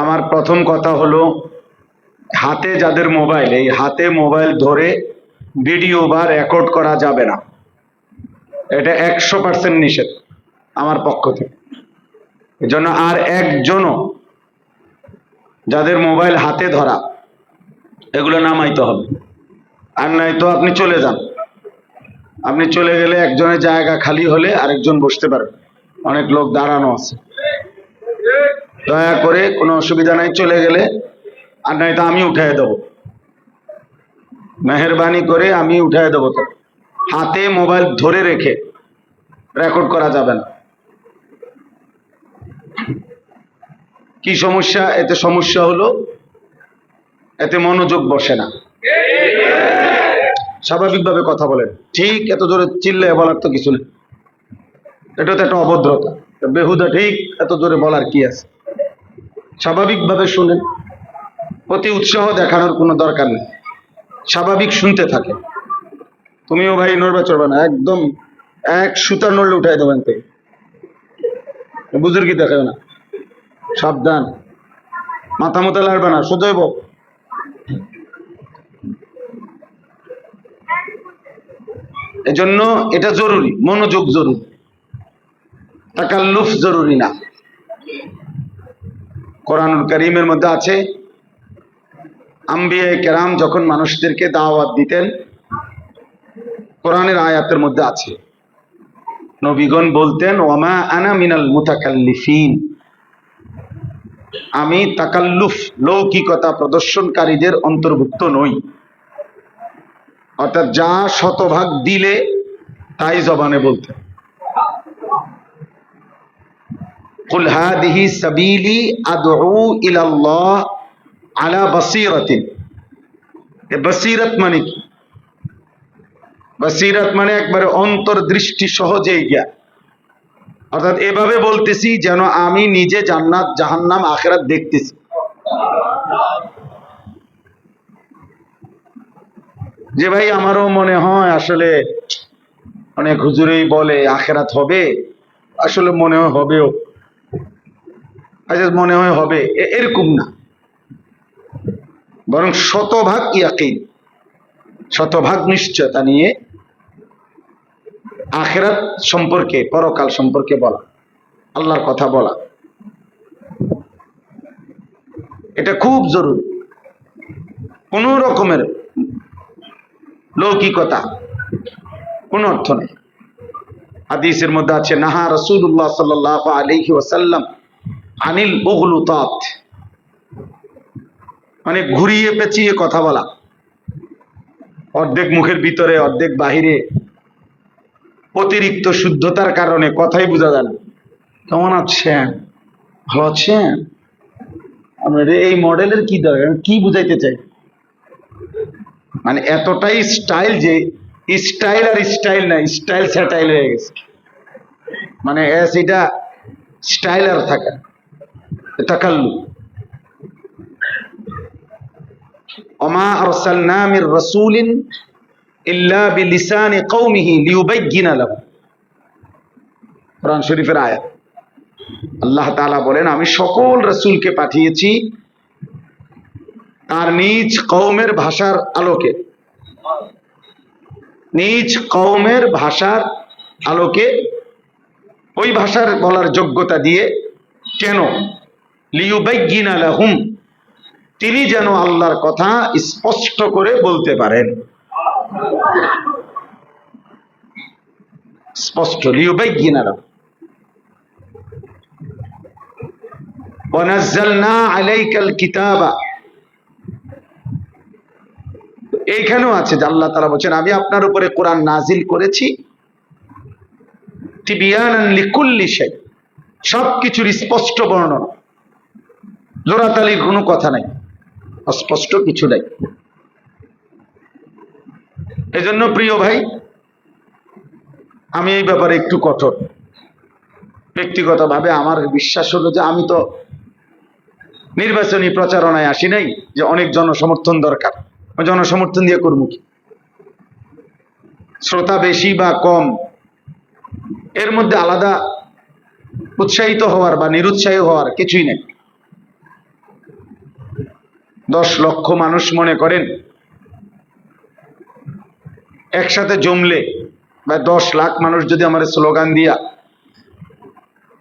আমার প্রথম কথা হলো, হাতে যাদের মোবাইল এই হাতে মোবাইল ধরে ভিডিও বা রেকর্ড করা যাবে না। এটা একশো পার্সেন্ট নিষেধ আমার পক্ষ থেকে। এজন্য আর একজনও যাদের মোবাইল হাতে ধরা, এগুলো নামাইতে হবে। আর নাই তো আপনি চলে যান। আপনি চলে গেলে একজনের জায়গা খালি হলে আরেকজন বসতে পারবে। অনেক লোক দাঁড়ানো আছে। দয়া করে কোনো অসুবিধা নাই, চলে গেলে। আর নাই তো আমি উঠাই দেবো। মেহরবানি করে আমি উঠাই দেবো তো হাতে মোবাইল ধরে রেখে রেকর্ড করা যাবে না। কি সমস্যা? এতে সমস্যা হলো, এতে মনোযোগ বসে না। স্বাভাবিকভাবে কথা বলেন। ঠিক এত জোরে চিল্লে বলার তো কিছু নেই। এটা তো একটা অভদ্রতা। বেহুদা ঠিক এত জোরে বলার কি আছে? স্বাভাবিকভাবে শুনেন অতি উৎসাহ দেখানোর কোনো দরকার নেই। স্বাভাবিক শুনতে থাকে। তুমিও ভাই নড়বা চড়বে না, একদম এক সুতা নড়লে উঠাই দেবেন থেকে বুজুর্গি দেখাবে না। সাবধান। মাথা মতো লাগবে না সোজাইব এজন্য এটা জরুরি, মনোযোগ জরুরি। তাকাল্লুফ জরুরি না। কোরআনুল করিমের মধ্যে আছে, আম্বিয়া কেরাম যখন মানুষদেরকে দাওয়াত দিতেন, কোরআনের আয়াতের মধ্যে আছে। নবীগণ বলতেন ওমা আনা মিনাল মুতাকাল্লিফিন। আমি তাকাল্লুফ, লৌকিকতা প্রদর্শনকারীদের অন্তর্ভুক্ত নই। অর্থাৎ যা শতভাগ দিলে, তাই জবানে বলতেন। قل هذه سبيلي أدعو إلى الله على بصيرة এ বসিরত মানে কি বসিরত মানে একবারে অন্তর্দৃষ্টি সহজেই জ্ঞান অর্থাৎ এভাবে বলতেছি যেন আমি নিজে জান্নাত জাহান্নাম আখেরাত দেখতেছি যে ভাই আমারও মনে হয় আসলে অনেক হুজুরেই বলে আখেরাত হবে আসলে মনে হয় হবেও আচ্ছা মনে হয় হবে। এরকম না। বরং শতভাগ ইয়াকিন, শতভাগ নিশ্চয়তা নিয়ে আখেরাত সম্পর্কে, পরকাল সম্পর্কে বলা, আল্লাহর কথা বলা। এটা খুব জরুরি। কোন রকমের লৌকিকতা, কোন অর্থ নেই। হাদিসের মধ্যে আছে, নাহা রসুল্লাহ সাল্লাহ আলহি ওয়াসাল্লাম আনিল উগলুতাত। মানে ঘুরিয়ে পেঁচিয়ে কথা বলা। অর্ধেক মুখের ভিতরে, অর্ধেক বাহিরে। অতিরিক্ত শুদ্ধতার কারণে কথাই বোঝা যায় না। কেমন আছেন ভালো আছেন আপনার এই মডেলের কি দরকার? কি বুঝাইতে চাই? মানে এতটাই স্টাইল যে স্টাইল আর স্টাইল না স্টাইল স্যাটাইল হয়ে গেছে। মানে এটা স্টাইল আর থাকে। তাকাল্লু। অমা ইল্লা কোরআন শরীফের আয়াত। আল্লাহ বলেন, আমি সকল রসুলকে পাঠিয়েছি তার নিজ কওমের ভাষার আলোকে। নিজ কওমের ভাষার আলোকে, ওই ভাষার বলার যোগ্যতা দিয়ে কেন লিউবাইগিনা লাহুম। তিনি যেন আল্লাহর কথা স্পষ্ট করে বলতে পারেন। স্পষ্ট কিতাবা। এইখানেও আছে যে আল্লাহ বলছেন, আমি আপনার উপরে কোরআন নাজিল করেছি। শাই সবকিছুর স্পষ্ট বর্ণনা। জোরাতালির কোনো কথা নাই, অস্পষ্ট কিছু নাই। এজন্য প্রিয় ভাই, আমি এই ব্যাপারে একটু কঠোর। ব্যক্তিগতভাবে আমার বিশ্বাস হলো যে আমি তো নির্বাচনী প্রচারণায় আসি নাই, যে অনেক জনসমর্থন দরকার। জনসমর্থন দিয়ে করব কি? শ্রোতা বেশি বা কম, এর মধ্যে আলাদা উৎসাহিত হওয়ার বা নিরুৎসাহী হওয়ার কিছুই নেই। দশ লক্ষ মানুষ মনে করেন, একসাথে জমলে বা দশ লাখ মানুষ যদি আমার স্লোগান দিয়া,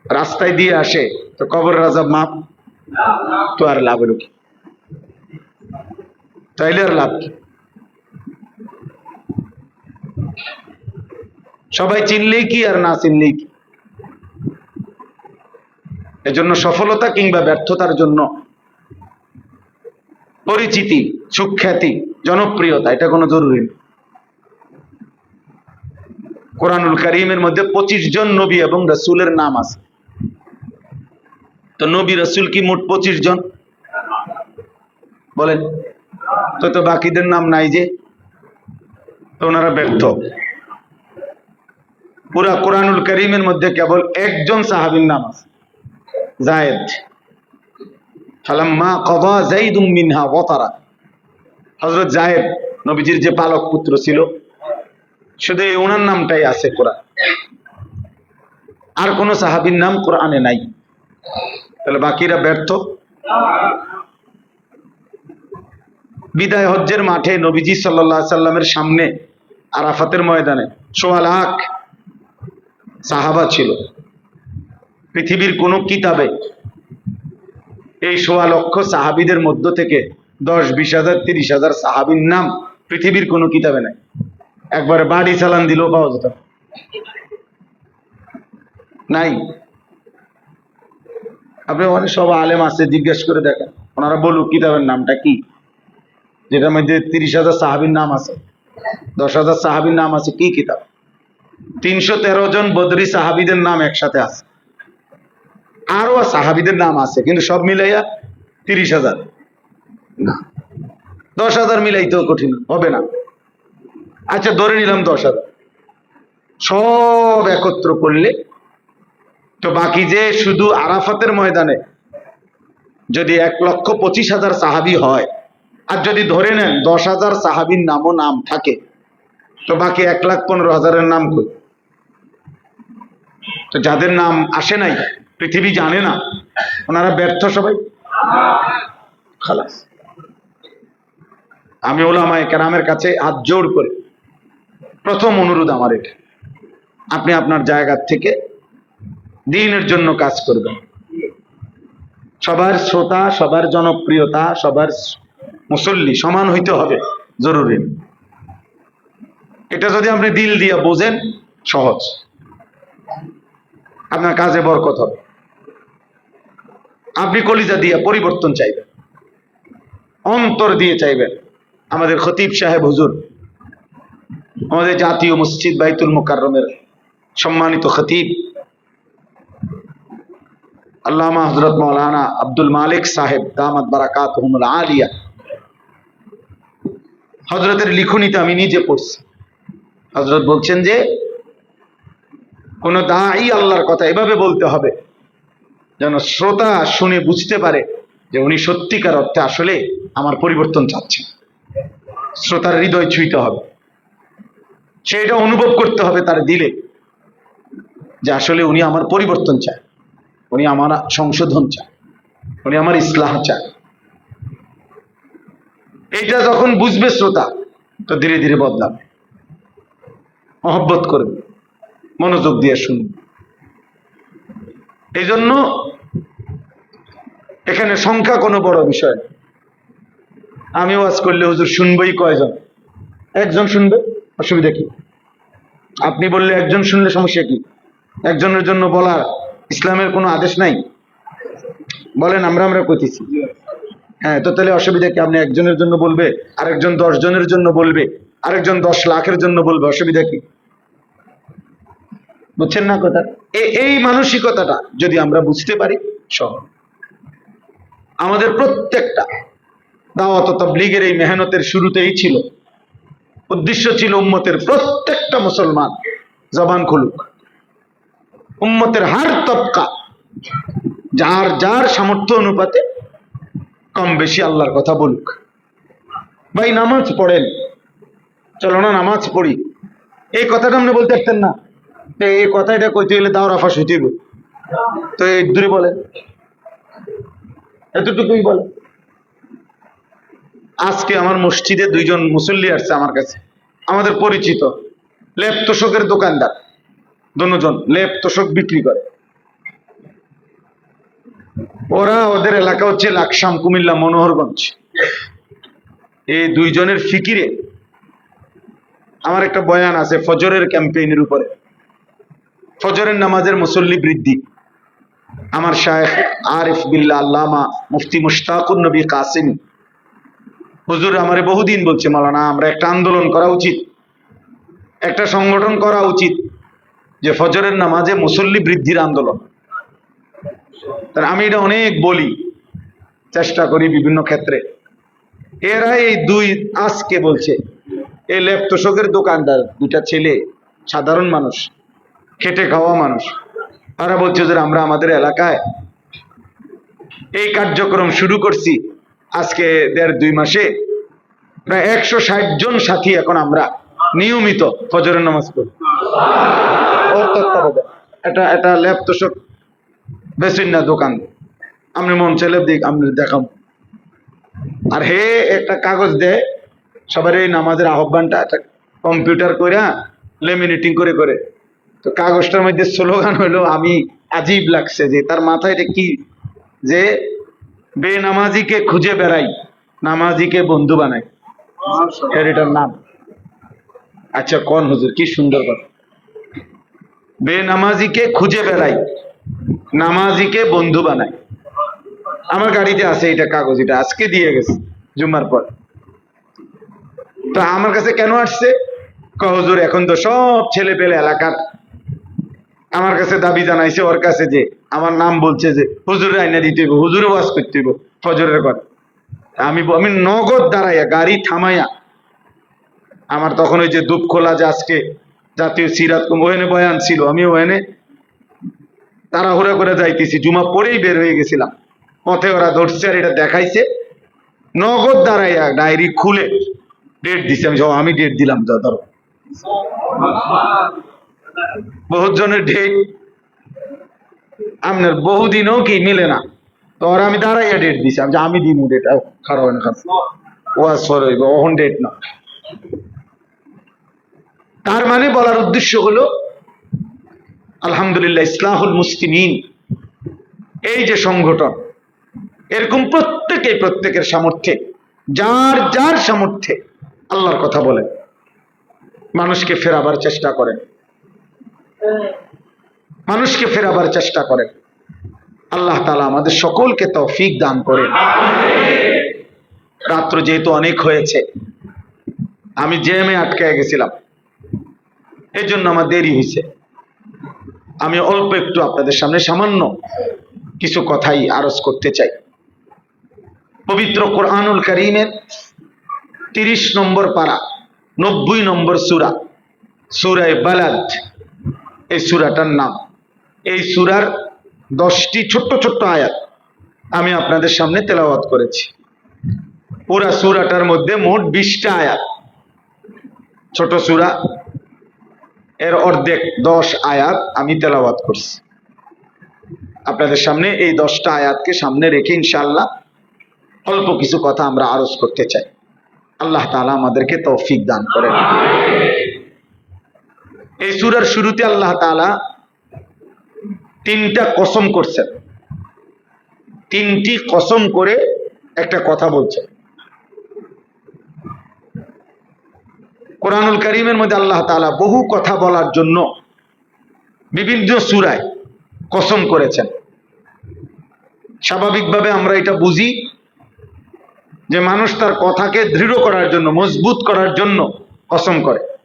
রাস্তায় দিয়ে আসে, তো কবর রাজা মাপ, তো আর লাভ হলো কি? তাইলে আর লাভ সবাই চিনলেই কি আর না চিনলেই কি? এজন্য সফলতা কিংবা ব্যর্থতার জন্য পরিচিতি, সুখ্যাতি, জনপ্রিয়তা, এটা কোনো জরুরি না। কোরআনুল করিমের মধ্যে পঁচিশ জন নবী এবং রসুলের নাম আছে। তো নবী, রসুল কি মোট পঁচিশ জন? বলেন। তো তো বাকিদের নাম নাই যে। তো ওনারা ব্যর্থ। পুরা কোরআনুল করিমের মধ্যে কেবল একজন সাহাবীর নাম আছে, জায়েদ। ফালাম্মা কদা জাইদুম মিনহা ওয়াতারা। হযরত জায়েদ নবীজির যে পালক পুত্র ছিল, শুধু ওনার নামটাই আছে কোরআন। আর কোন সাহাবীর নাম কোরআনে নাই। তাহলে বাকিরা ব্যর্থ। বিদায় হজ্জের মাঠে নবীজি আলাইহি সাল্লামের সামনে আরাফাতের ময়দানে সোয়া লাখ সাহাবা ছিল। পৃথিবীর কোন কিতাবে এই সোয়া লক্ষ সাহাবিদের মধ্য থেকে দশ, বিশ হাজার, তিরিশ হাজার সাহাবির নাম পৃথিবীর কোনো কিতাবে নাই। একবারে বাড়ি চালান দিলেও পাওয়া যেত নাই। আপনি অনেক সব আলেম আছে, জিজ্ঞেস করে দেখেন। ওনারা বলুক কিতাবের নামটা কি? যেটার মধ্যে তিরিশ হাজার সাহাবির নাম আছে, দশ হাজার সাহাবির নাম আছে, কি কিতাব? তিনশো তেরো জন বদরি সাহাবিদের নাম একসাথে আছে। আরও সাহাবিদের নাম আছে, কিন্তু সব মিলাইয়া তিরিশ হাজার। না, দশ হাজার মিলাইতেও কঠিন, হবে না। আচ্ছা ধরে নিলাম দশ হাজার। সব একত্র করলে, তো বাকি যে শুধু আরাফাতের ময়দানে যদি এক লক্ষ পঁচিশ হাজার সাহাবি হয়, আর যদি ধরে নেন দশ হাজার সাহাবির নামও নাম থাকে, তো বাকি এক লাখ পনেরো হাজারের নাম কই? তো যাদের নাম আসে নাই পৃথিবী জানে না। ওনারা ব্যর্থ সবাই। খালাস। আমি ওলামায় কেরামের কাছে হাত জোর করে প্রথম অনুরোধ আমার এটা। আপনি আপনার জায়গার থেকে দিনের জন্য কাজ করবেন। সবার শ্রোতা, সবার জনপ্রিয়তা, সবার মুসল্লি সমান হইতে হবে, জরুরি। এটা যদি আপনি দিল দিয়া বোঝেন, সহজ। আপনার কাজে বরকত হবে। আপনি কলিজা দিয়ে পরিবর্তন চাইবেন। অন্তর দিয়ে চাইবেন। আমাদের খতিব সাহেব হুজুর, আমাদের জাতীয় মসজিদ বাইতুল মোকাররমের সম্মানিত খতিব, আল্লামা হজরত মৌলানা আব্দুল মালিক সাহেব দামাত বারাকাত আলিয়া। হজরতের লিখনিতে আমি নিজে পড়ছি। হজরত বলছেন যে, কোন দাই আল্লাহর কথা এভাবে বলতে হবে। যেন শ্রোতা শুনে বুঝতে পারে যে উনি সত্যিকার অর্থে আসলে আমার পরিবর্তন চাচ্ছেন। শ্রোতার হৃদয় ছুঁইতে হবে। সেটা অনুভব করতে হবে তার দিলে যে আসলে উনি আমার পরিবর্তন চায়, উনি আমার সংশোধন চায়, উনি আমার ইসলাম চায়। এইটা যখন বুঝবে শ্রোতা, তো ধীরে ধীরে বদলাবে। মহব্বত করবে, মনোযোগ দিয়ে শুনবে। এই জন্য এখানে সংখ্যা কোনো বড় বিষয়। আমি ওয়াজ করলে হুজুর শুনবই কয়জন? একজন শুনবে? অসুবিধা কি? আপনি বললে একজন শুনলে সমস্যা কি? একজনের জন্য বলা ইসলামের কোনো আদেশ নাই? বলেন, আমরা আমরা কইতেছি হ্যাঁ তো তাহলে অসুবিধা কি? আপনি একজনের জন্য বলবে, আরেকজন দশ জনের জন্য বলবে, আরেকজন দশ লাখের জন্য বলবে, অসুবিধা কি? বুঝছেন না কথা? এই মানসিকতাটা যদি আমরা বুঝতে পারি সহ আমাদের প্রত্যেকটা দাওয়াত তাবলীগের এই মেহনতের শুরুতেই ছিল। উদ্দেশ্য ছিল উম্মতের প্রত্যেকটা মুসলমান জবান খুলুক। উম্মতের হার তবকা, যার যার সামর্থ্য অনুপাতে কম বেশি আল্লাহর কথা বলুক। ভাই, নামাজ পড়েন। চলো না, নামাজ পড়ি। এই কথাটা আপনি বলতে পারতেন না। এই কথাটা কইতে গেলে দাওরা ফাঁস হইতে হইব। তো এই দূরে বলেন। এতটুকুই বলে। আজকে আমার মসজিদে দুইজন মুসল্লি আসছে আমার কাছে। আমাদের পরিচিত লেপ তোষকের দোকানদার। দুজন লেপ তোষক বিক্রি করে। ওরা ওদের এলাকা হচ্ছে লাকসাম, কুমিল্লা, মনোহরগঞ্জ। এই দুইজনের ফিকিরে আমার একটা বয়ান আছে ফজরের ক্যাম্পেইনের উপরে। ফজরের নামাজের মুসল্লি বৃদ্ধি। আমার শায়েখ আরিফ বিল্লা আল্লামা মুফতি মুশতাকুর নবী কাসিম। হুজুর আমারে বহুদিন বলছে মালানা আমরা একটা আন্দোলন করা উচিত, একটা সংগঠন করা উচিত যে ফজরের নামাজে মুসল্লি বৃদ্ধির আন্দোলন। তার আমি এটা অনেক বলি, চেষ্টা করি বিভিন্ন ক্ষেত্রে। এরা এই দুই আজকে বলছে এই ল্যাপ দোকানদার দুটা ছেলে, সাধারণ মানুষ, খেটে খাওয়া মানুষ। তারা বলছে যে আমরা আমাদের এলাকায় এই কার্যক্রম শুরু করছি আজকে দেড় দুই মাসে। প্রায় একশো ষাট জন সাথী এখন আমরা নিয়মিত ফজরের নামাজ পড়ি। এটা এটা ল্যাপ তোষক বেসিন না দোকান। আপনি মন চাইলে দিক আপনি দেখাম আর হে একটা কাগজ দেয় সবার এই নামাজের আহ্বানটা একটা কম্পিউটার করে লেমিনেটিং করে করে। তো কাগজটার মধ্যে স্লোগান হলো, আমি আজীব লাগছে যে, তার মাথায় এটা কি? যে, বেনামাজিকে খুঁজে বেড়াই, নামাজিকে বন্ধু বানাই। এটার নাম। আচ্ছা কোন হুজুর? কি সুন্দর কথা। বেনামাজিকে খুঁজে বেড়াই, নামাজিকে বন্ধু বানাই। আমার গাড়িতে আছে এটা কাগজ, এটা আজকে দিয়ে গেছে, জুম্মার পর। তো আমার কাছে কেন আসছে? ক হুজুর, এখন তো সব ছেলে পেলে এলাকার আমার কাছে দাবি জানাইছে ওর কাছে যে, আমার নাম বলছে যে, হুজুর আইনা দিতে হইব, হুজুরে ওয়াজ করতে হইব, ফজরের কথা আমি আমি নগদ দাঁড়াইয়া, গাড়ি থামাইয়া, আমার তখন ওই যে দুপ খোলা যে আজকে জাতীয় সিরাত ওখানে বয়ান ছিল, আমি ওখানে তাড়াহুড়া করে যাইতেছি, জুমা পরেই বের হয়ে গেছিলাম। পথে ওরা ধরছে আর এটা দেখাইছে। নগদ দাঁড়াইয়া ডায়েরি খুলে ডেট দিছে, আমি আমি ডেট দিলাম, ধরো। বহুত জনের ডেট আপনার বহুদিনও কি মিলে না। তো ওরা আমি দাঁড়াইয়া ডেট দিছি, আমি আমি দিমু ডেট খারাপ হয় না ওয়াজ ফর হইব ওহন ডেট না। তার মানে বলার উদ্দেশ্য হলো, আলহামদুলিল্লাহ ইসলাহুল মুসলিমিন, এই যে সংগঠন, এরকম প্রত্যেকে প্রত্যেকের সামর্থ্যে, যার যার সামর্থ্যে আল্লাহর কথা বলেন মানুষকে ফেরাবার চেষ্টা করেন। মানুষকে ফেরাবার চেষ্টা করেন। আল্লাহ তালা আমাদের সকলকে তৌফিক দান করেন। রাত্র যেহেতু অনেক হয়েছে, আমি জেমে আটকে গেছিলাম। এই জন্য আমার দেরি হয়েছে। আমি অল্প একটু আপনাদের সামনে সামান্য কিছু কথাই আরজ করতে চাই। পবিত্র কোরআনুল করিমের তিরিশ নম্বর পারা, নব্বই নম্বর সুরা, সুরায় বালাদ। এই সুরাটার নাম। এই সুরার দশটি ছোট্ট ছোট্ট আয়াত আমি আপনাদের সামনে তেলাওয়াত করেছি। পুরা সুরাটার মধ্যে মোট বিশটা আয়াত। ছোট সুরা, এর অর্ধেক দশ আয়াত আমি তেলাওয়াত করছি। আপনাদের সামনে এই দশটা আয়াতকে সামনে রেখে ইনশাল্লাহ অল্প কিছু কথা আমরা আরজ করতে চাই। আল্লাহ তাআলা আমাদেরকে তৌফিক দান করেন। এই সূরার শুরুতে আল্লাহ তাআলা তিনটা কসম করছেন। তিনটি কসম করে একটা কথা বলছেন। কোরআনুল করিমের মধ্যে আল্লাহ তাআলা বহু কথা বলার জন্য বিভিন্ন সুরায় কসম করেছেন। স্বাভাবিকভাবে আমরা এটা বুঝি যে মানুষ তার কথাকে দৃঢ় করার জন্য, মজবুত করার জন্য কসম করে।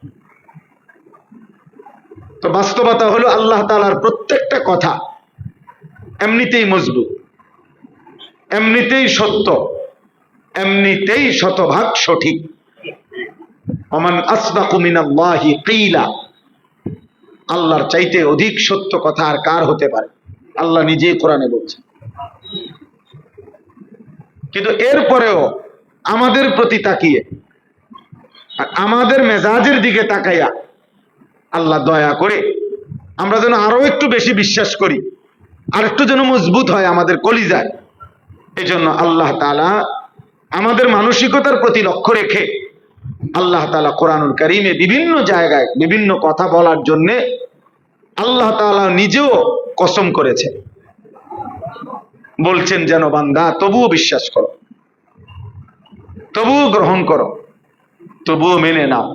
তো বাস্তবতা হলো আল্লাহ তালার প্রত্যেকটা কথা এমনিতেই মজবুত, এমনিতেই সত্য, এমনিতেই শতভাগ সঠিক। অমান আসদাকু মিনাল্লাহি কিলা, আল্লাহর চাইতে অধিক সত্য কথা আর কার হতে পারে? আল্লাহ নিজেই কোরআনে বলছেন। কিন্তু এরপরেও আমাদের প্রতি তাকিয়ে আমাদের মেজাজের দিকে তাকাইয়া আল্লাহ দয়া করে আমরা যেন আরও একটু বেশি বিশ্বাস করি আর একটু যেন মজবুত হয় আমাদের কলিজায়। এই জন্য আল্লাহ তালা আমাদের মানসিকতার প্রতি লক্ষ্য রেখে আল্লাহ তালা কোরআনুল করিমে বিভিন্ন জায়গায় বিভিন্ন কথা বলার জন্য আল্লাহ তাআলা নিজেও কসম করেছে বলছেন যেন বান্দা, তবুও বিশ্বাস করো, তবুও গ্রহণ করো, তবুও মেনে নাও।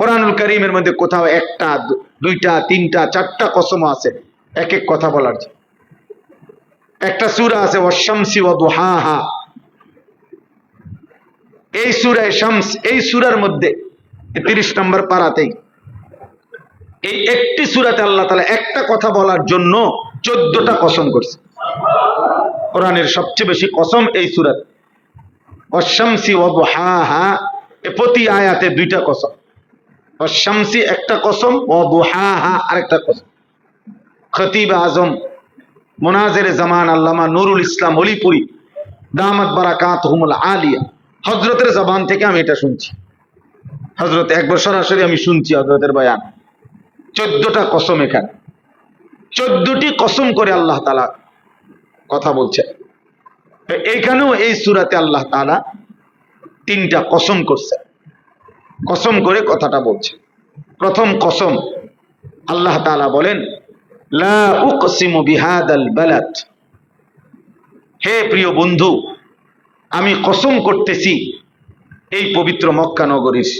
কোরআনুল করিমের মধ্যে কোথাও একটা, দুইটা, তিনটা, চারটা কসম আছে এক এক কথা বলার জন্য। একটা সূরা আছে ওয়াশামসি ওয়া দুহাহা। এই সূরায় শামস, এই সূরার মধ্যে তিরিশ নম্বর পাড়াতেই এই একটি সূরাতে আল্লাহ তালা একটা কথা বলার জন্য চোদ্দটা কসম করছে। কোরআনের সবচেয়ে বেশি কসম এই সূরাত। অশামসি এ প্রতি আয়াতে দুইটা কসম। অশামসি একটা কসম ও দুহাহা আরেকটা কসম। খতিব আজম, মোনাজের জামান আল্লামা নুরুল ইসলাম অলিপুরি দামাত বারাকাত হুমুল আলিয়া। হজরতের জবান থেকে আমি এটা শুনছি। হজরত একবার সরাসরি আমি শুনছি হজরতের বয়ান। চোদ্দটা কসম এখানে। চোদ্দটি কসম করে আল্লাহ তালা কথা বলছে। এইখানেও এই সুরাতে আল্লাহ তালা তিনটা কসম করছে। কসম করে কথাটা বলছে। প্রথম কসম আল্লাহ তাআলা বলেন হে প্রিয় বন্ধু, আমি কসম করতেছি এই পবিত্র মক্কা নগরীর।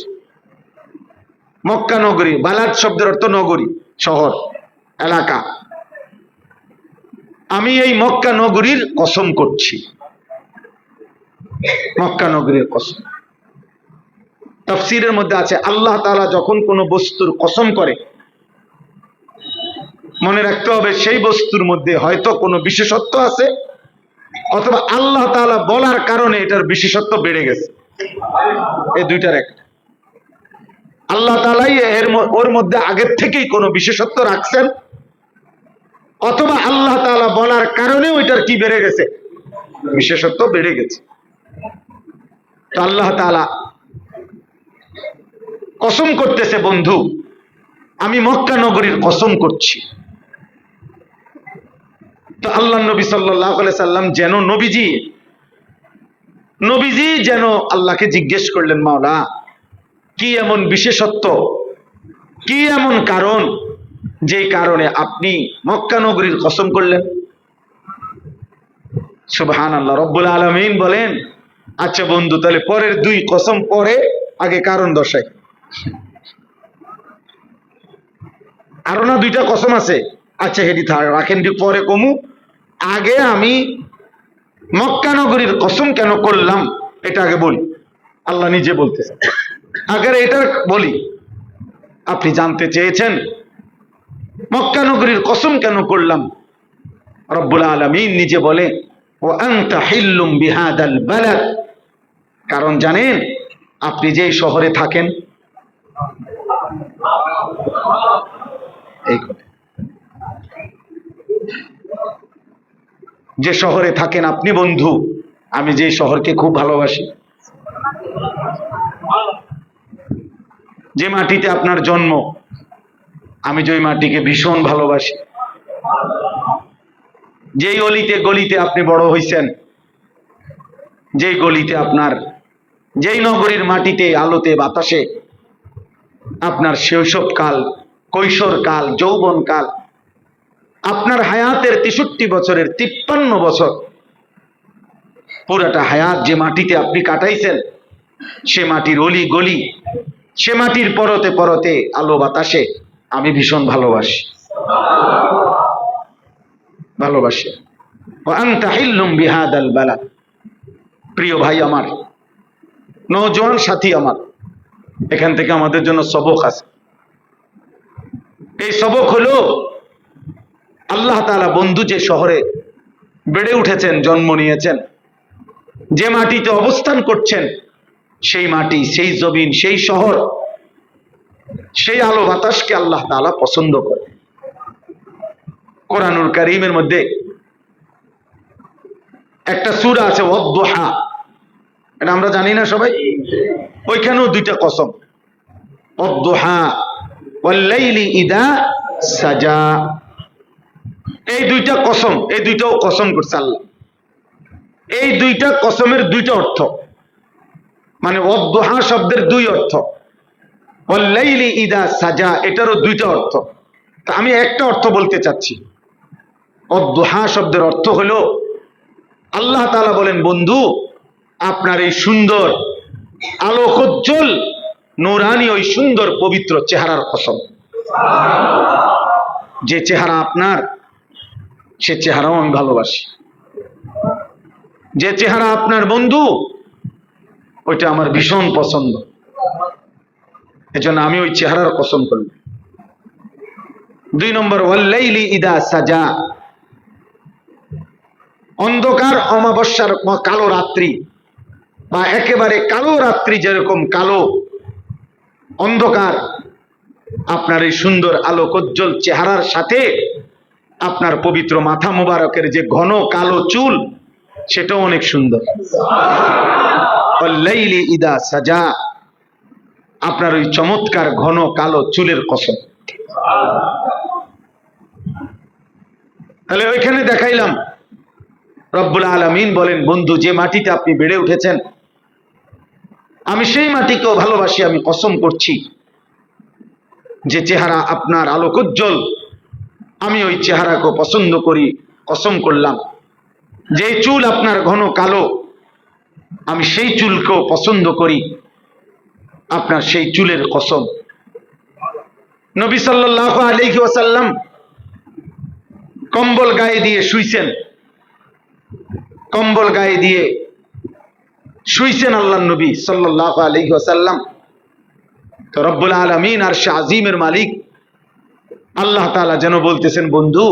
মক্কা নগরী, বালাদ শব্দের অর্থ নগরী, শহর, এলাকা। আমি এই মক্কা নগরীর কসম করছি। মক্কা নগরীর কসম। তফসিরের মধ্যে আছে, আল্লাহ তাআলা যখন কোনো বস্তুর কসম করে, মনে রাখতে হবে সেই বস্তুর মধ্যে হয়তো কোনো বিশেষত্ব আছে, অথবা আল্লাহ তাআলা বলার কারণে এটার বিশেষত্ব বেড়ে গেছে। এই দুইটার একটা। আল্লাহ তাআলাই এর ওর মধ্যে আগের থেকেই কোনো বিশেষত্ব রাখছেন, অথবা আল্লাহ তাআলা বলার কারণে ওইটার কি বেড়ে গেছে? বিশেষত্ব বেড়ে গেছে। তো আল্লাহ তাআলা কসম করতেছে বন্ধু, আমি মক্কা নগরীর কসম করছি। তো আল্লাহ নবী সাল্লাহ সাল্লাম যেন নবীজি নবীজি যেন আল্লাহকে জিজ্ঞেস করলেন, মাওলা, কি এমন বিশেষত্ব, কি এমন কারণ যে কারণে আপনি মক্কা নগরীর কসম করলেন? সুবহান আল্লাহ রব্বুল আলমিন বলেন আচ্ছা বন্ধু, তাহলে পরের দুই কসম পরে আগে কারণ দর্শাই। আরও না দুইটা কসম আছে। আচ্ছা হেডি, থাক, রাখেন পরে কমু। আগে আমি মক্কা নগরীর কসম কেন করলাম, এটা আগে বলি। আল্লাহ নিজে বলতেছে আগে এটা বলি। আপনি জানতে চেয়েছেন মক্কা নগরীর কসম কেন করলাম? রব্বুল আলমিন নিজে বলে ও আংতা হিল্লুম বালাদ কারণ জানেন, আপনি যেই শহরে থাকেন যে শহরে থাকেন আপনি বন্ধু, আমি যে শহরকে খুব ভালোবাসি। যে মাটিতে আপনার জন্ম, আমি যে মাটিকে ভীষণ ভালোবাসি। যেই অলিতে গলিতে আপনি বড় হইছেন, যেই গলিতে আপনার, যেই নগরীর মাটিতে, আলোতে, বাতাসে আপনার শৈশবকাল কৈশোরকাল যৌবনকাল আপনার হায়াতের তেষট্টি বছরের তিপ্পান্ন বছর, পুরাটা হায়াত যে মাটিতে আপনি কাটাইছেন, সে মাটির অলি গলি, সে মাটির পরতে পরতে আলো বাতাসে আমি ভীষণ ভালোবাসি। ভালোবাসি। প্রিয় ভাই আমার, নওজোয়ান সাথী আমার এখান থেকে আমাদের জন্য সবক আছে। এই সবক হলো আল্লাহ তাআলা বন্ধু যে শহরে বেড়ে উঠেছেন, জন্ম নিয়েছেন, যে মাটিতে অবস্থান করছেন, সেই মাটি, সেই জমিন, সেই শহর, সেই আলো বাতাসকে আল্লাহ তাআলা পছন্দ করে। কোরআনুল কারীমের মধ্যে একটা সূরা আছে ওয়াদ-দুহা এটা আমরা জানি না সবাই। ওইখানেও দুইটা কসম। সাজা। এই দুইটা কসম, এই দুইটাও কসম করছে আল্লাহ। এই দুইটা কসমের দুইটা অর্থ। মানে অদ্দোহা শব্দের দুই অর্থ। ওয়াল্লাইলি ইদা সাজা, এটারও দুইটা অর্থ। তা আমি একটা অর্থ বলতে চাচ্ছি। অদ্দোহা শব্দের অর্থ হলো, আল্লাহ তাআলা বলেন, বন্ধু আপনার এই সুন্দর আলোকোজ্জ্বল নুরানি ওই সুন্দর পবিত্র চেহারার কসম। যে চেহারা আপনার, সে চেহারাও আমি ভালোবাসি। যে চেহারা আপনার বন্ধু, ওইটা আমার ভীষণ পছন্দ। এজন্য আমি ওই চেহারার কসম করব দুই নম্বর ওয়াল্লাইলি ইদা সাজা। অন্ধকার, অমাবস্যার কালো রাত্রি। বা একেবারে কালো রাত্রি যেরকম কালো অন্ধকার, আপনার এই সুন্দর আলোকোজ্জ্বল চেহারার সাথে আপনার পবিত্র মাথা মুবারকের যে ঘন কালো চুল, সেটাও অনেক সুন্দর। ইদা সাজা, আপনার ওই চমৎকার ঘন কালো চুলের কসম। তাহলে ওইখানে দেখাইলাম। রব্বুল আলমিন বলেন, বন্ধু, যে মাটিতে আপনি বেড়ে উঠেছেন আমি সেই মাটিকেও ভালোবাসি, আমি কসম করছি যে চেহারা আপনার আলোকোজ্জ্বল আমি ওই চেহারাকে পছন্দ করি, কসম করলাম। যে চুল আপনার ঘন কালো, আমি সেই চুলকেও পছন্দ করি। আপনার সেই চুলের কসম। নবী সাল্লাল্লাহু আলাইহি ওয়াসাল্লাম কম্বল গায়ে দিয়ে শুইছেন। কম্বল গায়ে দিয়ে শুইছেন আল্লাহ নবী সাল্লাল্লাহু আলাইহি ওয়াসাল্লাম। তো রব্বুল আলামিন আর শাহ আজিমের মালিক। আল্লাহ তাআলা যেন বলতেছেন, বন্ধু,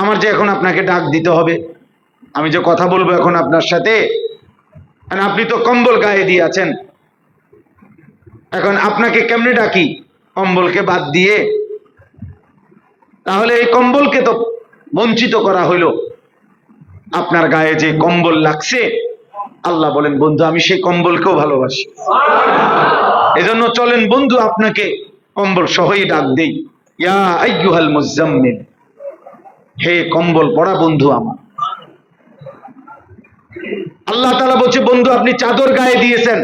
আমার যে এখন আপনাকে ডাক দিতে হবে, আমি যে কথা বলব এখন আপনার সাথে আপনি তো কম্বল গায়ে দিয়ে আছেন। এখন আপনাকে কেমনে ডাকি? কম্বলকে বাদ দিয়ে। তাহলে এই কম্বলকে তো বঞ্চিত করা হইল। আপনার গায়ে যে কম্বল লাগছে আল্লাহ বলেন বন্ধু আমি সেই কম্বলকেও ভালোবাসি। এজন্য চলেন বন্ধু আপনাকে কম্বল সহই ডাক দেই। ইয়া আইয়ুহাল মুজাম্মিল হে কম্বল পড়া বন্ধু আমার। আল্লাহ তাআলা বলছে বন্ধু আপনি চাদর গায়ে দিয়েছেন।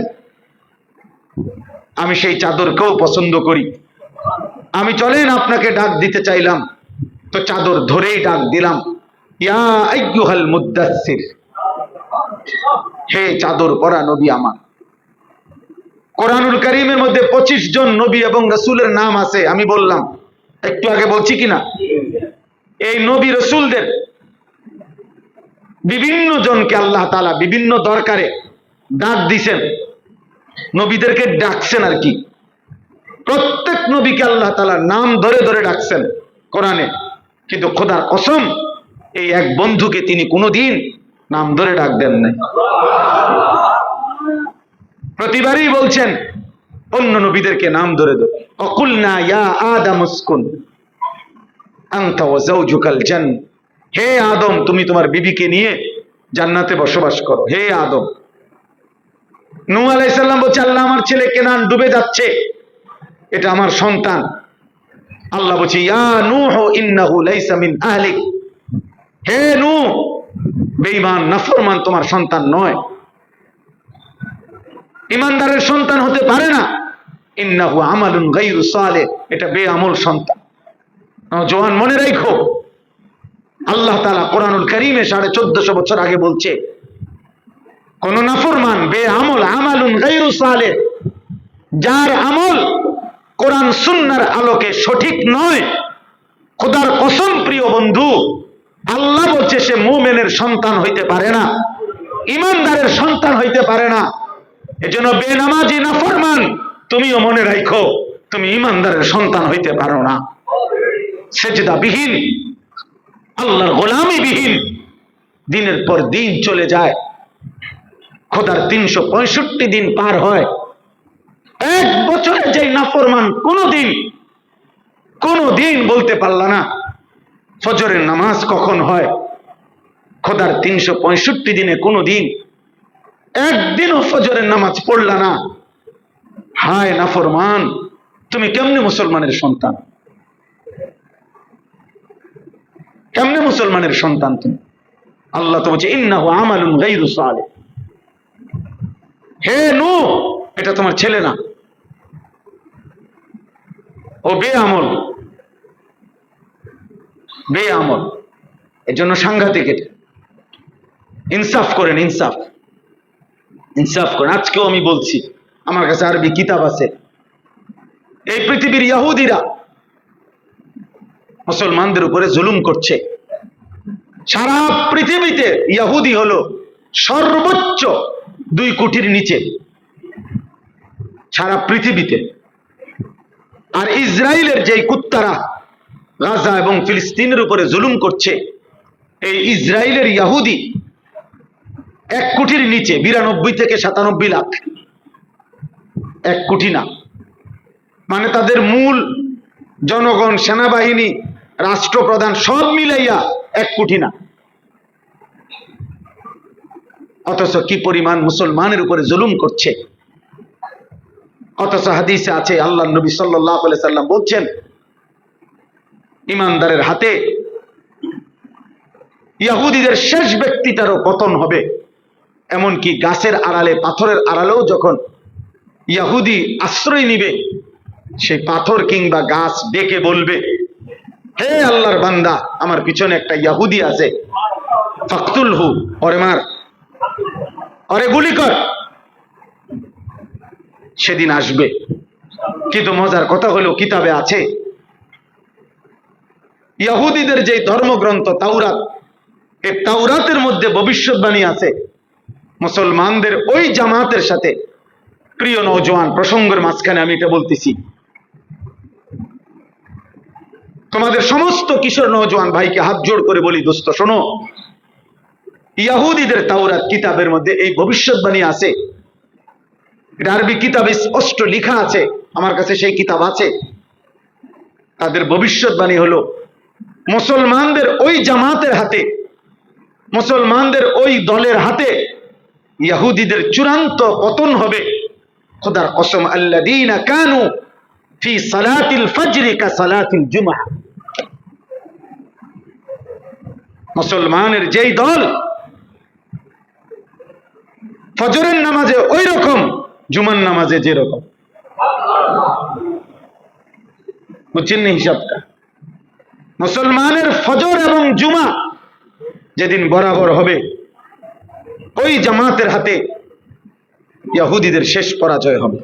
আমি সেই চাদরকেও পছন্দ করি। আমি চলেন আপনাকে ডাক দিতে চাইলাম। তো চাদর ধরেই ডাক দিলাম। ইয়া আইয়ুহাল মুদ্দাসসির হে চাদর পরা নবী আমার। কোরআনুল করিমের মধ্যে পঁচিশ জন নবী এবং রসুলের নাম আছে, আমি বললাম। একটু আগে বলছি কিনা? এই নবী রসুলদের বিভিন্ন জনকে আল্লাহ তালা বিভিন্ন দরকারে ডাক দিছেন। নবীদেরকে ডাকছেন আর কি। প্রত্যেক নবীকে আল্লাহ তালা নাম ধরে ধরে ডাকছেন কোরআনে। কিন্তু খোদার কসম, এই এক বন্ধুকে তিনি কোনোদিন নাম ধরে ডাক দেন নাই। প্রতিবারই বলছেন, অন্য নবীদেরকে নাম ধরে ধরে। অকুল না ইয়া আদম উসকুন ওয়া যাওজুকাল জান। হে আদম, তুমি তোমার বিবিকে নিয়ে জান্নাতে বসবাস করো। হে আদম। নূহ আলাইহিস সালাম বলছে, আল্লাহ আমার ছেলে কেনান ডুবে যাচ্ছে। এটা আমার সন্তান। আল্লাহ বলছে, ইয়া নূহ, ইন্নাহু লাইসা মিন আহলিক। হে নূহ বেঈমান, নাফরমান তোমার সন্তান নয়। ইমানদারের সন্তান হতে পারে না। ইন্নাহু আমালুন গাইরু সালে এটা বেআমল সন্তান। জওয়ান মনে রাখো আল্লাহ তাআলা কোরআনুল কারীমে সাড়ে চোদ্দশো বছর আগে বলছে, কোন নাফরমান বে আমল আমালুন গাইরু সালে যার আমল কোরআন সুন্নার আলোকে সঠিক নয়, খোদার কসম প্রিয় বন্ধু আল্লাহ বলছে, সে মুমেনের সন্তান হইতে পারে না, ইমানদারের সন্তান হইতে পারে না। এজন্য বেনামাজি, নাফরমান, তুমিও মনে রাখো তুমি ইমানদারের সন্তান হইতে পারো না। সেজদা বিহীন আল্লাহর গোলামি বিহীন দিনের পর দিন চলে যায়। খোদার তিনশো পঁয়ষট্টি দিন পার হয়। এক বছরে যে নাফরমান কোনোদিন কোনোদিন বলতে পারল না। ফজরের নামাজ কখন হয়? খোদার তিনশো পঁয়ষট্টি দিনে কোনো দিন একদিনও ফজরের নামাজ পড়লা না। হায় নাফরমান, তুমি কেমনে মুসলমানের সন্তান? কেমনে মুসলমানের সন্তান তুমি? আল্লাহ তো বলছে, ইন্নাহু আমালুন গাইরু সালেহ। হে নূহ, এটা তোমার ছেলে না। ও বে আমল বে আমল এর জন্য সাংঘাতিক এটা। ইনসাফ করেন, ইনসাফ। ইনসাফ করেন। আজকেও আমি বলছি, আমার কাছে আরবি কিতাব আছে। এই পৃথিবীর ইয়াহুদিরা মুসলমানদের উপরে জুলুম করছে। সারা পৃথিবীতে ইয়াহুদি হলো সর্বোচ্চ দুই কোটির নিচে। সারা পৃথিবীতে। আর ইসরায়েলের যেই কুত্তারা গাজা এবং ফিলিস্তিনের উপরে জুলুম করছে। এই ইসরায়েলের ইয়াহুদি এক কোটির নিচে, বিরানব্বই থেকে সাতানব্বই লাখ। এক কোটি না। মানে তাদের মূল জনগণ, সেনাবাহিনী, রাষ্ট্রপ্রধান সব মিলাইয়া এক কোটি না। অথচ কি পরিমাণ মুসলমানের উপরে জুলুম করছে। অথচ হাদিসে আছে আল্লাহ নবী সাল্লাহ সাল্লাম বলছেন ইমানদারের হাতে ইয়াহুদিদের শেষ ব্যক্তিটারও পতন হবে। এমনকি গাছের আড়ালে, পাথরের আড়ালেও যখন ইয়াহুদি আশ্রয় নিবে সেই পাথর কিংবা গাছ ডেকে বলবে, হে আল্লাহর বান্দা, আমার পিছনে একটা ইয়াহুদি আছে। ফাকতুল হু অরে মার। অরে গুলি কর। সেদিন আসবে। কিন্তু মজার কথা হলো, কিতাবে আছে ইয়াহুদিদের যে ধর্মগ্রন্থ, তাওরাত, এই তাওরাতের মধ্যে ভবিষ্যৎবাণী আছে। মুসলমানদের ওই জামাতের সাথে। প্রিয় নৌজওয়ান প্রসঙ্গের মাঝখানে আমি এটা বলতেছি। তোমাদের সমস্ত কিশোর নৌজওয়ান ভাইকে হাত জোড় করে বলি, দোস্ত, শোনো। ইয়াহুদিদের তাওরাত কিতাবের মধ্যে এই ভবিষ্যৎবাণী আছে। এটা আরবি কিতাবে স্পষ্ট লেখা আছে। আমার কাছে সেই কিতাব আছে। তাদের ভবিষ্যৎবাণী হলো মুসলমানদের ওই জামাতের হাতে, মুসলমানদের ওই দলের হাতে ইয়াহুদিদের চূড়ান্ত পতন হবে। খোদার কসম, আল্লাযীনা কানু ফি সালাতিল ফজরি কা সালাতিল জুমআ। মুসলমানের যেই দল ফজরের নামাজে ওই রকম জুমার নামাজে যেরকম। বুঝছেন হিসাবটা? মুসলমানের ফজর এবং জুমা যেদিন বরাবর হবে, ওই জামাতের হাতে ইয়াহুদিদের শেষ পরাজয় হবে।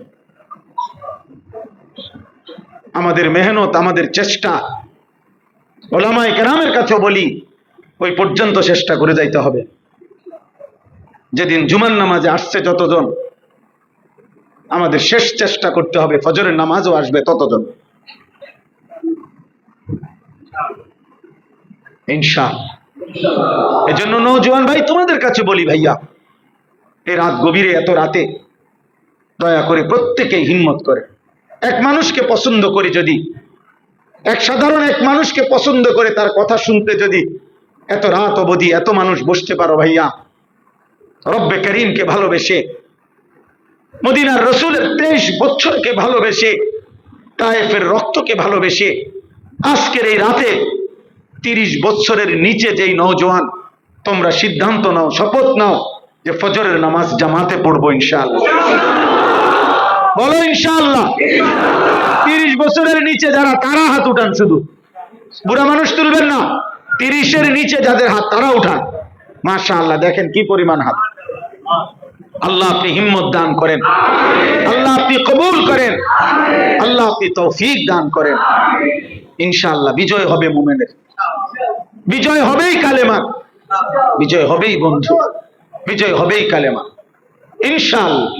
আমাদের মেহনত, আমাদের চেষ্টা ওলামাই কেরামের কাছে বলি, ওই পর্যন্ত চেষ্টা করে যাইতে হবে। যেদিন জুমার নামাজে আসছে যতজন, আমাদের শেষ চেষ্টা করতে হবে, ফজরের নামাজও আসবে ততজন। ইনশা এজন্য নৌজওয়ান ভাই, তোমাদের কাছে বলি ভাইয়া এই রাত গভীরে, এত রাতে দয়া করে প্রত্যেকেই হিম্মত করে। এক মানুষকে পছন্দ করে যদি, এক সাধারণ এক মানুষকে পছন্দ করে তার কথা শুনতে যদি এত রাত অবধি এত মানুষ বসতে পারো ভাইয়া। রব্বে করিমকে ভালোবেসে, মদিনার রসুলের তেইশ বছরকে ভালোবেসে, তায়েফের রক্তকে ভালোবেসে, আজকের এই রাতে তিরিশ বৎসরের নিচে যেই নৌজওয়ান তোমরা সিদ্ধান্ত নাও, শপথ নাও যে ফজরের নামাজ জামাতে পড়ব ইনশাআল্লাহ। বলো ইনশাআল্লাহ। তিরিশ বছরের নিচে যারা, তারা হাত উঠান শুধু। বুড়া মানুষ তুলবেন না, তিরিশের নিচে যাদের হাত, তারা উঠান। মাশা আল্লাহ দেখেন কি পরিমাণ হাত। আল্লাহ আপনি হিম্মত দান করেন। আল্লাহ আপনি কবুল করেন। আল্লাহ আপনি তৌফিক দান করেন। ইনশাআল্লাহ, বিজয় হবে মুমেনের। বিজয় হবেই কালেমা। বিজয় হবেই বন্ধু। বিজয় হবেই কালেমা। ইনশাআল্লাহ।